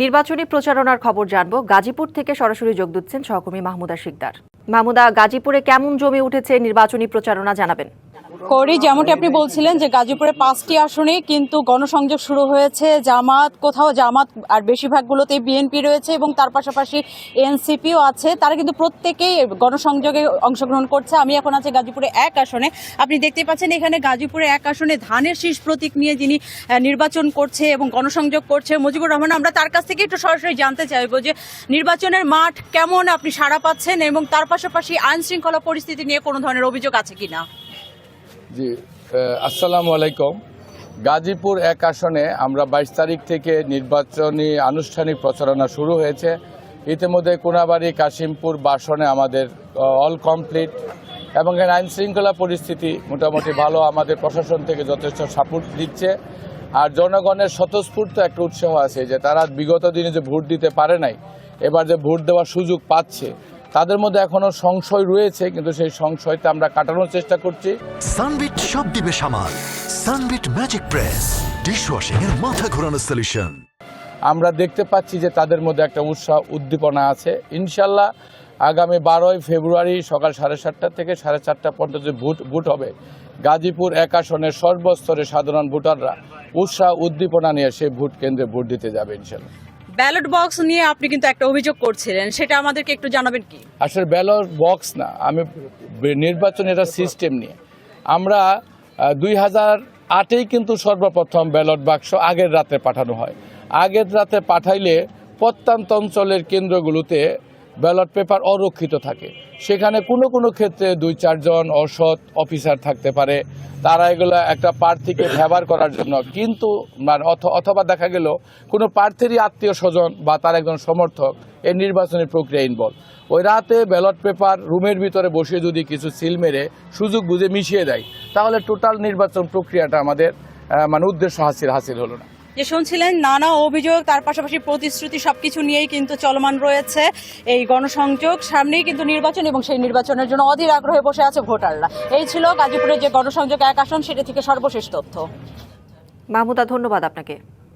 নির্বাচনী প্রচারণার খবর জানব। গাজীপুর থেকে সরাসরি যোগ দিচ্ছেন সহকর্মী মাহমুদা শিকদার। মাহমুদা, গাজীপুরে কেমন জমে উঠেছে নির্বাচনী প্রচারণা জানাবেন? করি, যেমনটি আপনি বলছিলেন যে গাজীপুরে পাঁচটি আসনে কিন্তু গণসংযোগ শুরু হয়েছে, জামাত, কোথাও জামাত আর বেশিরভাগগুলোতে বিএনপি রয়েছে এবং তার পাশাপাশি এনসিপিও আছে। তারা কিন্তু প্রত্যেকেই গণসংযোগে অংশগ্রহণ করছে। আমি এখন আছি গাজীপুরে এক আসনে। আপনি দেখতে পাচ্ছেন এখানে গাজীপুরে এক আসনে ধানের শীষ প্রতীক নিয়ে যিনি নির্বাচন করছে এবং গণসংযোগ করছে মুজিবুর রহমান। আমরা তার কাছ থেকে একটু সরাসরি জানতে চাইব যে নির্বাচনের মাঠ কেমন? আপনি সাড়া পাচ্ছেন এবং তার পাশাপাশি আইন শৃঙ্খলা পরিস্থিতি নিয়ে কোনো ধরনের অভিযোগ আছে কিনা? জি আসসালামু আলাইকুম। গাজীপুর এক আসনে আমরা বাইশ তারিখ থেকে নির্বাচনী আনুষ্ঠানিক প্রচারণা শুরু হয়েছে। ইতিমধ্যে কোনাবাড়ি, কাশিমপুর বাসনে আমাদের অল কমপ্লিট এবং এর আইন শৃঙ্খলা পরিস্থিতি মোটামুটি ভালো, আমাদের প্রশাসন থেকে যথেষ্ট সাপোর্ট দিচ্ছে। আর জনগণের স্বতঃস্ফূর্ত একটা উৎসাহ আছে যে তারা বিগত দিনে যে ভোট দিতে পারে নাই, এবার যে ভোট দেওয়ার সুযোগ পাচ্ছে তাদের মধ্যে এখনও সংশয় রয়েছে কিন্তু সেই সংশয়টা আমরা কাটানোর চেষ্টা করছি। সানবিট সব দিবে সামাল। সানবিট ম্যাজিক প্রেস ডিশওয়াশিং এর মাথা ঘোরানো সলিউশন আমরা দেখতে পাচ্ছি যে তাদের মধ্যে একটা উৎসাহ উদ্দীপনা আছে। ইনশাল্লাহ আগামী বারোই ফেব্রুয়ারি সকাল সাড়ে সাতটা থেকে সাড়ে চারটা পর্যন্ত যে ভোট ভোট হবে গাজীপুর এক আসনের সর্বস্তরে সাধারণ ভোটাররা উৎসাহ উদ্দীপনা নিয়ে সেই ভোট কেন্দ্রে ভোট দিতে যাবে ইনশাল্লাহ। ব্যালট বক্স নিয়ে আপনি কিন্তু একটা অভিযোগ করছিলেন, সেটা আমাদেরকে একটু জানাবেন কি? আসলে ব্যালট বক্স না, আমি নির্বাচন এটা সিস্টেম নিয়ে। আমরা দুই হাজার আটেই কিন্তু সর্বপ্রথম ব্যালট বাক্স আগের রাতে পাঠানো হয়। আগের রাতে পাঠাইলে প্রত্যন্ত অঞ্চলের কেন্দ্রগুলোতে ব্যালট পেপার অরক্ষিত থাকে। সেখানে কোনো কোনো ক্ষেত্রে দুই, চারজন অসৎ অফিসার থাকতে পারে। তারা এগুলো একটা প্রার্থীকে ব্যবহার করার জন্য। কিন্তু মানে অথবা দেখা গেল, কোনো প্রার্থীরই আত্মীয় স্বজন বা তার একজন সমর্থক এই নির্বাচনী প্রক্রিয়া ইনভলভ ওই রাতে ব্যালট পেপার রুমের ভিতরে বসে যদি কিছু সিল মেরে সুযোগ বুঝে মিশিয়ে দেয়, তাহলে টোটাল নির্বাচন প্রক্রিয়াটা আমাদের মানে উদ্দেশ্য হাসিল হাসিল হলো না। যে শুনছিলেন, নানা অভিযোগ, তার পাশাপাশি প্রতিশ্রুতি সবকিছু নিয়েই কিন্তু চলমান রয়েছে এই গণসংযোগ। সামনেই কিন্তু নির্বাচন এবং সেই নির্বাচনের জন্য অধীর আগ্রহে বসে আছে ভোটাররা। এই ছিল গাজীপুরের যে গণসংযোগ এক আসন, সেটা থেকে সর্বশেষ তথ্য। মাহমুদা, ধন্যবাদ আপনাকে।